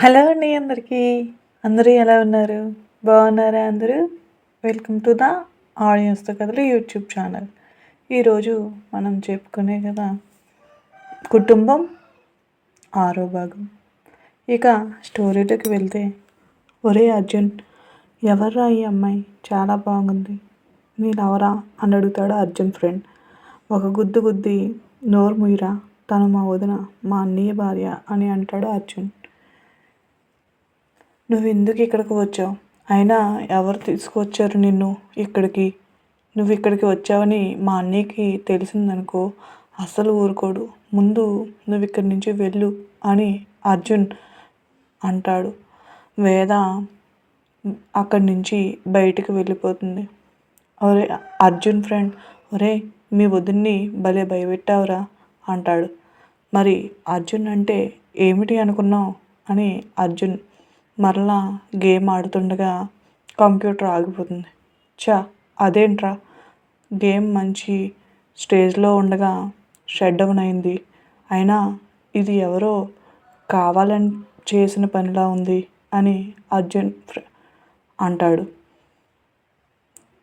Hello అండి అందరికీ. అందరూ ఎలా ఉన్నారు? బాగున్నారా అందరూ? వెల్కమ్ టు ద ఆడియన్స్తో కథలు యూట్యూబ్ ఛానల్. ఈరోజు మనం చెప్పుకునే కదా కుటుంబం ఆరో భాగం. ఇక స్టోరీలోకి వెళ్తే ఒరే అర్జున్ ఎవర్రా ఈ అమ్మాయి? చాలా బాగుంది. నేనెవరా అని అడుగుతాడు అర్జున్ ఫ్రెండ్. ఒక గుద్దు గుద్ది నోరు ముయిరా తను మా వదిన మా అన్నయ్య భార్య అని అంటాడు అర్జున్. నువ్వు ఎందుకు ఇక్కడికి వచ్చావు? అయినా ఎవరు తీసుకువచ్చారు నిన్ను ఇక్కడికి? నువ్వు ఇక్కడికి వచ్చావని మా అన్నయ్యకి తెలిసిందనుకో అస్సలు ఊరుకోడు. ముందు నువ్వు ఇక్కడి నుంచి వెళ్ళు అని అర్జున్ అంటాడు. వేద అక్కడి నుంచి బయటికి వెళ్ళిపోతుంది. ఒరే అర్జున్ ఫ్రెండ్ ఒరే మీ వదిన్ని భలే భయపెట్టావురా అంటాడు. మరి అర్జున్ అంటే ఏమిటి అనుకున్నావు? అని అర్జున్ మరలా గేమ్ ఆడుతుండగా కంప్యూటర్ ఆగిపోతుంది. చా అదేంట్రా? గేమ్ మంచి స్టేజ్లో ఉండగా షట్ డౌన్ అయింది. అయినా ఇది ఎవరో కావాలని చేసిన పనిలా ఉంది అని అర్జున్ అంటాడు.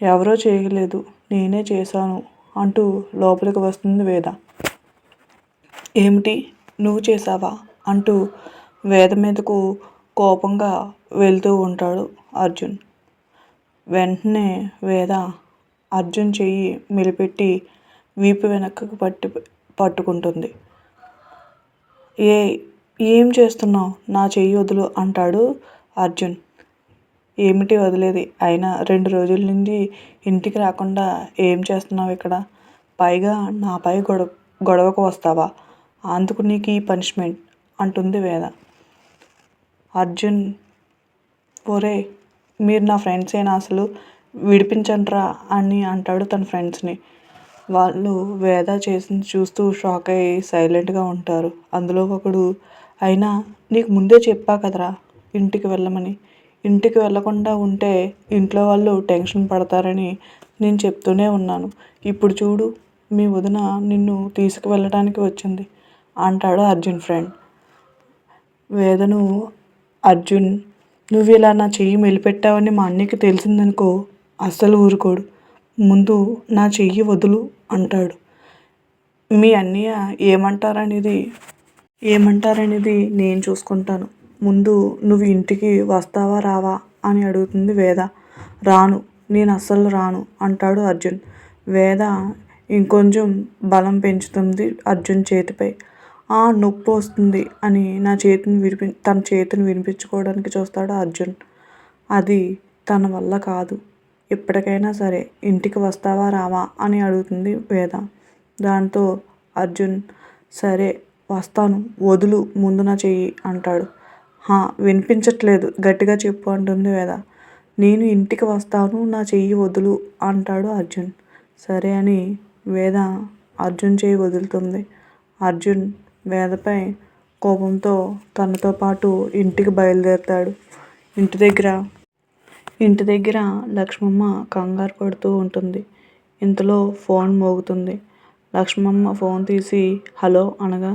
ఎవరో చేయలేదు నేనే చేశాను అంటూ లోపలికి వస్తుంది వేద. ఏమిటి? నువ్వు చేసావా అంటూ వేద మీదకు కోపంగా వెళ్తూ ఉంటాడు అర్జున్. వెంటనే వేద అర్జున్ చెయ్యి మెలిపెట్టి వీపు వెనక్కి పట్టి పట్టుకుంటుంది. ఏ ఏం చేస్తున్నావు? నా చెయ్యి వదులు అంటాడు అర్జున్. ఏమిటి వదిలేది? అయినా రెండు రోజుల నుండి ఇంటికి రాకుండా ఏం చేస్తున్నావు ఇక్కడ? పైగా నాపై గొడవ గొడవకు వస్తావా? అందుకు నీకు ఈ పనిష్మెంట్ అంటుంది వేద. అర్జున్ ఒరే మీరు నా ఫ్రెండ్సేనా అసలు? విడిపించండిరా అని అంటాడు తన ఫ్రెండ్స్ని వాళ్ళు వేద చేసింది చూస్తూ షాక్ అయ్యి సైలెంట్గా ఉంటారు. అందులో ఒకడు అయినా నీకు ముందే చెప్పా కదరా ఇంటికి వెళ్ళమని. ఇంటికి వెళ్ళకుండా ఉంటే ఇంట్లో వాళ్ళు టెన్షన్ పడతారని నేను చెప్తూనే ఉన్నాను. ఇప్పుడు చూడు మీ వదిన నిన్ను తీసుకువెళ్ళడానికి వచ్చింది అంటాడు అర్జున్ ఫ్రెండ్ వేదను అర్జున్ నువ్వు ఇలా నా చెయ్యి మెలిపెట్టావని మా అన్నయ్యకి తెలిసిందనుకో అస్సలు ఊరుకోడు. ముందు నా చెయ్యి వదులు అంటాడు. మీ అన్నయ్య ఏమంటారనేది ఏమంటారనేది నేను చూసుకుంటాను. ముందు నువ్వు ఇంటికి వస్తావా రావా అని అడుగుతుంది వేద. రాను నేను అస్సలు రాను అంటాడు అర్జున్. వేద ఇంకొంచెం బలం పెంచుతుంది అర్జున్ చేతిపై. నొప్పి వస్తుంది అని నా చేతిని వినిపి తన చేతిని వినిపించుకోవడానికి చూస్తాడు అర్జున్. అది తన వల్ల కాదు. ఎప్పటికైనా సరే ఇంటికి వస్తావా రావా అని అడుగుతుంది వేద. దాంతో అర్జున్ సరే వస్తాను వదులు ముందు నా చెయ్యి అంటాడు. హా వినిపించట్లేదు గట్టిగా చెప్పు అంటుంది వేద. నేను ఇంటికి వస్తాను నా చెయ్యి వదులు అంటాడు అర్జున్. సరే అని వేద అర్జున్ చెయ్యి వదులుతుంది. అర్జున్ వేదపై కోపంతో తనతో పాటు ఇంటికి బయలుదేరుతాడు. ఇంటి దగ్గర ఇంటి దగ్గర లక్ష్మమ్మ కంగారు పడుతూ ఉంటుంది. ఇంతలో ఫోన్ మోగుతుంది. లక్ష్మమ్మ ఫోన్ తీసి హలో అనగా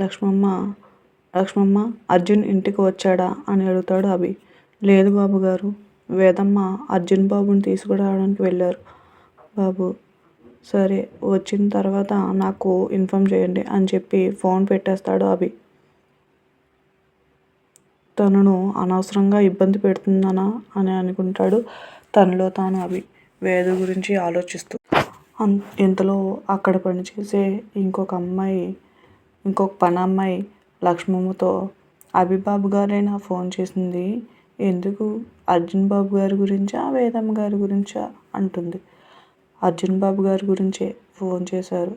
లక్ష్మమ్మ లక్ష్మమ్మ అర్జున్ ఇంటికి వచ్చాడా? అని అడుగుతాడు అభి. లేదు బాబు గారు వేదమ్మ అర్జున్ బాబుని తీసుకురావడానికి వెళ్ళారు. బాబు సరే వచ్చిన తర్వాత నాకు ఇన్ఫామ్ చేయండి అని చెప్పి ఫోన్ పెట్టేస్తాడు అభి. తనను అనవసరంగా ఇబ్బంది పెడుతుందనా అని అనుకుంటాడు తనలో తాను అవి వేద గురించి ఆలోచిస్తూ. అన్ ఇంతలో అక్కడ పనిచేసే ఇంకొక అమ్మాయి ఇంకొక పని అమ్మాయి లక్ష్మమ్మతో అభిబాబు గారైనా ఫోన్ చేసింది. ఎందుకు? అర్జున్ బాబు గారి గురించా? వేదమ్మ గారి గురించా? అంటుంది. అర్జున్ బాబు గారి గురించే ఫోన్ చేశారు.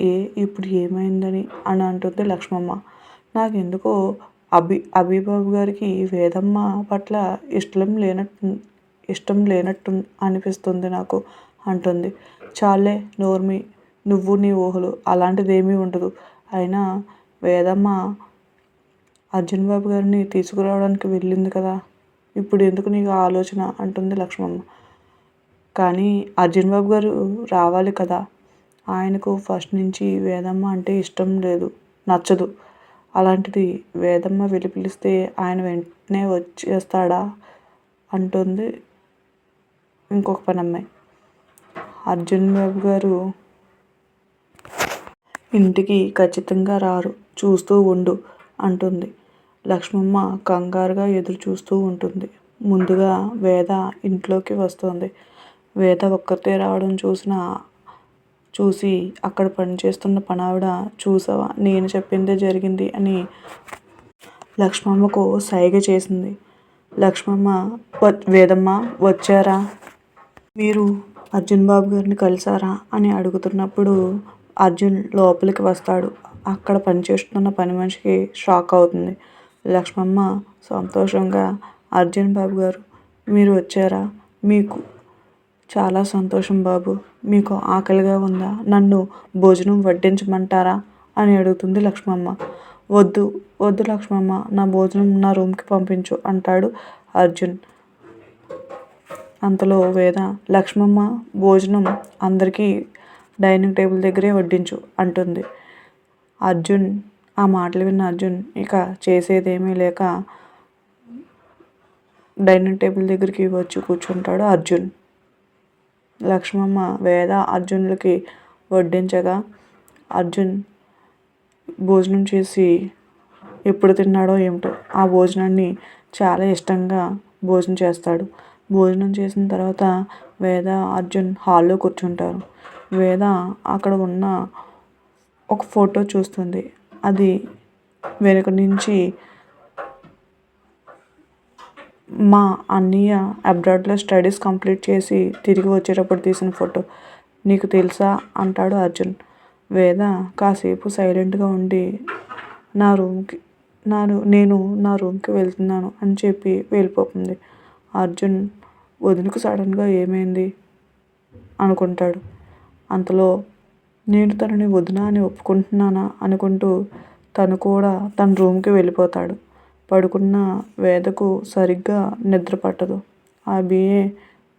ఏ ఇప్పుడు ఏమైందని? అని అంటుంది లక్ష్మమ్మ. నాకు ఎందుకో అభి అభిబాబు గారికి వేదమ్మ పట్ల ఇష్టం లేనట్టు ఇష్టం లేనట్టు అనిపిస్తుంది నాకు అంటుంది. చాలే నోర్మి నువ్వు నీ ఊహలు అలాంటిది ఏమీ ఉండదు. అయినా వేదమ్మ అర్జున్ బాబు గారిని తీసుకురావడానికి వెళ్ళింది కదా. ఇప్పుడు ఎందుకు నీకు ఆలోచన? అంటుంది లక్ష్మమ్మ. కానీ అర్జున్ బాబు గారు రావాలి కదా. ఆయనకు ఫస్ట్ నుంచి వేదమ్మ అంటే ఇష్టం లేదు నచ్చదు. అలాంటిది వేదమ్మ వెళ్ళి పిలిస్తే ఆయన వెంటనే వచ్చేస్తాడా అంటుంది ఇంకొక పని అమ్మాయి. అర్జున్ బాబు గారు ఇంటికి ఖచ్చితంగా రారు చూస్తూ ఉండు అంటుంది. లక్ష్మమ్మ కంగారుగా ఎదురు చూస్తూ ఉంటుంది. ముందుగా వేద ఇంట్లోకి వస్తుంది. వేద ఒక్కతే రావడం చూసిన చూసి అక్కడ పనిచేస్తున్న పనావిడ చూసావా? నేను చెప్పిందే జరిగింది అని లక్ష్మమ్మకు సైగ చేసింది. లక్ష్మమ్మ వేదమ్మ వచ్చారా? మీరు అర్జున్ బాబు గారిని కలిసారా? అని అడుగుతున్నప్పుడు అర్జున్ లోపలికి వస్తాడు. అక్కడ పనిచేస్తున్న పని మనిషికి షాక్ అవుతుంది. లక్ష్మమ్మ సంతోషంగా అర్జున్ బాబు గారు మీరు వచ్చారా? మీకు చాలా సంతోషం బాబు. మీకు ఆకలిగా ఉందా? నన్ను భోజనం వడ్డించమంటారా? అని అడుగుతుంది లక్ష్మమ్మ. వద్దు వద్దు లక్ష్మమ్మ. నా భోజనం నా రూమ్కి పంపించు అంటాడు అర్జున్. అంతలో వేద లక్ష్మమ్మ భోజనం అందరికీ డైనింగ్ టేబుల్ దగ్గరే వడ్డించు అంటుంది. అర్జున్ ఆ మాటలు విన్న అర్జున్ ఇక చేసేదేమీ లేక డైనింగ్ టేబుల్ దగ్గరికి వచ్చి కూర్చుంటాడు అర్జున్. లక్ష్మమ్మ వేద అర్జునులకి వడ్డించగా అర్జున్ భోజనం చేసి ఎప్పుడు తిన్నాడో ఏమిటో ఆ భోజనాన్ని చాలా ఇష్టంగా భోజనం చేస్తాడు. భోజనం చేసిన తర్వాత వేద అర్జున్ హాల్లో కూర్చుంటారు. వేద అక్కడ ఉన్న ఒక ఫోటో చూస్తుంది. అది వెనుక నుంచి మా అన్నయ్య అబ్రాడ్లో స్టడీస్ కంప్లీట్ చేసి తిరిగి వచ్చేటప్పుడు తీసిన ఫోటో. నీకు తెలుసా? అంటాడు అర్జున్. వేద కాసేపు సైలెంట్గా ఉండి నా రూమ్కి నా నేను నా రూమ్కి వెళ్తున్నాను అని చెప్పి వెళ్ళిపోతుంది. అర్జున్ వదినకు సడన్గా ఏమైంది అనుకుంటాడు. అంతలో నేను తనని వదిన అని ఒప్పుకుంటున్నానా అనుకుంటూ తను కూడా తన రూమ్కి వెళ్ళిపోతాడు. పడుకున్న వేదకు సరిగ్గా నిద్ర పట్టదు. ఆ బిఏ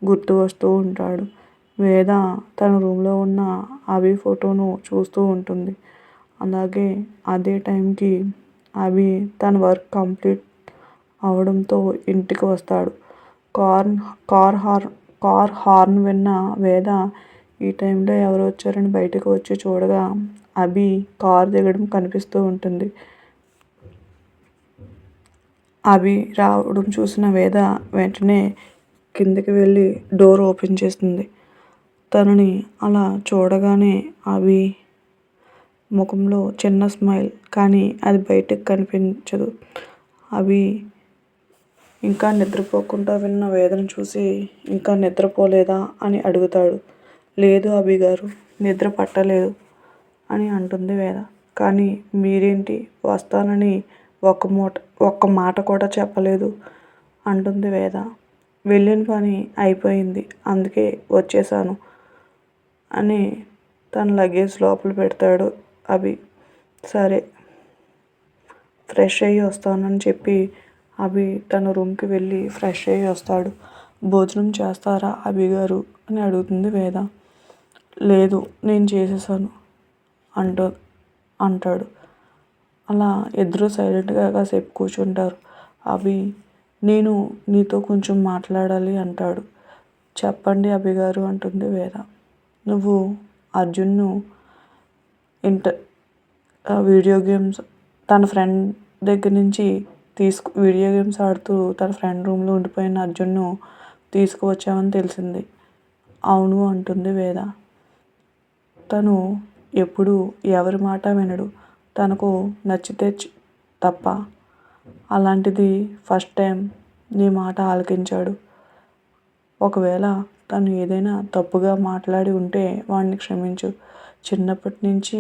గుర్తు వస్తూ ఉంటాడు. వేద తన రూమ్లో ఉన్న అభి ఫోటోను చూస్తూ ఉంటుంది. అలాగే అదే టైంకి అభి తన వర్క్ కంప్లీట్ అవడంతో ఇంటికి వస్తాడు. కార్న్ కార్ హార్న్ కార్ హార్న్ విన్న వేద ఈ టైంలో ఎవరు వచ్చారని బయటకు వచ్చి చూడగా అభి కార్ దిగడం కనిపిస్తూ ఉంటుంది. అభి రావడం చూసిన వేద వెంటనే కిందకి వెళ్ళి డోర్ ఓపెన్ చేస్తుంది. తనని అలా చూడగానే అభి ముఖంలో చిన్న స్మైల్ కానీ అది బయటకు కనిపించదు. అవి ఇంకా నిద్రపోకుండా విన్న వేదన చూసి ఇంకా నిద్రపోలేదా అని అడుగుతాడు. లేదు అభి గారు నిద్ర పట్టలేదు అని అంటుంది వేద. కానీ మీరేంటి వస్తానని ఒక్క మూట ఒక్క మాట కూడా చెప్పలేదు అంటుంది వేద. వెళ్ళిన పని అయిపోయింది అందుకే వచ్చేసాను అని తన లగేజ్ లోపల పెడతాడు అభి. సరే ఫ్రెష్ అయ్యి వస్తానని చెప్పి అభి తన రూమ్కి వెళ్ళి ఫ్రెష్ అయ్యి వస్తాడు. భోజనం చేస్తారా అభి గారు అని అడుగుతుంది వేద. లేదు నేను చేసేసాను అంటూ అంటాడు. అలా ఇద్దరు సైలెంట్గా కాసేపు కూర్చుంటారు. అభి నేను నీతో కొంచెం మాట్లాడాలి అంటాడు. చెప్పండి అభి గారు అంటుంది వేద. నువ్వు అర్జున్ను ఇంటర్ వీడియో గేమ్స్ తన ఫ్రెండ్ దగ్గర నుంచి తీసుకు వీడియో గేమ్స్ ఆడుతూ తన ఫ్రెండ్ రూమ్లో ఉండిపోయిన అర్జున్ను తీసుకువచ్చామని తెలిసింది. అవును అంటుంది వేద. తను ఎప్పుడు ఎవరి మాట వినడు. తనకు నచ్చితే తప్ప. అలాంటిది ఫస్ట్ టైం నీ మాట ఆలకించాడు. ఒకవేళ తను ఏదైనా తప్పుగా మాట్లాడి ఉంటే వాడిని క్షమించు. చిన్నప్పటి నుంచి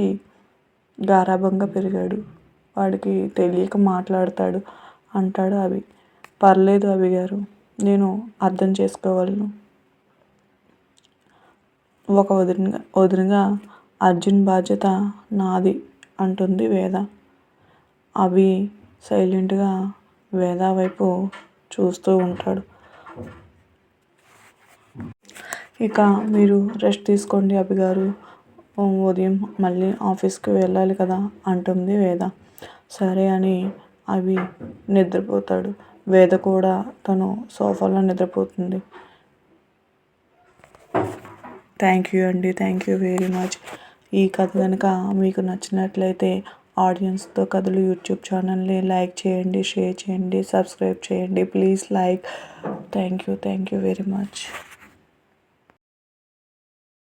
గారాబంగా పెరిగాడు. వాడికి తెలియక మాట్లాడతాడు అంటాడు అవి పర్లేదు అవి గారు నేను అర్థం చేసుకోగలను. ఒక వదినగా వదినగా అర్జున్ బాధ్యత నాది. అంటుంది వేద. అభి సైలెంట్గా వేద వైపు చూస్తూ ఉంటాడు. ఇక మీరు రెస్ట్ తీసుకోండి అభి గారు. ఉదయం మళ్ళీ ఆఫీస్కి వెళ్ళాలి కదా అంటుంది వేద. సరే అని అవి నిద్రపోతాడు. వేద కూడా తను సోఫాలో నిద్రపోతుంది. థ్యాంక్ యూ అండి. Thank you very much. ఈ కథ కనుక మీకు నచ్చినట్లయితే ఆడియన్స్తో కథలు యూట్యూబ్ ఛానల్ని లైక్ చేయండి షేర్ చేయండి సబ్స్క్రైబ్ చేయండి. Please like. Thank you thank you very much.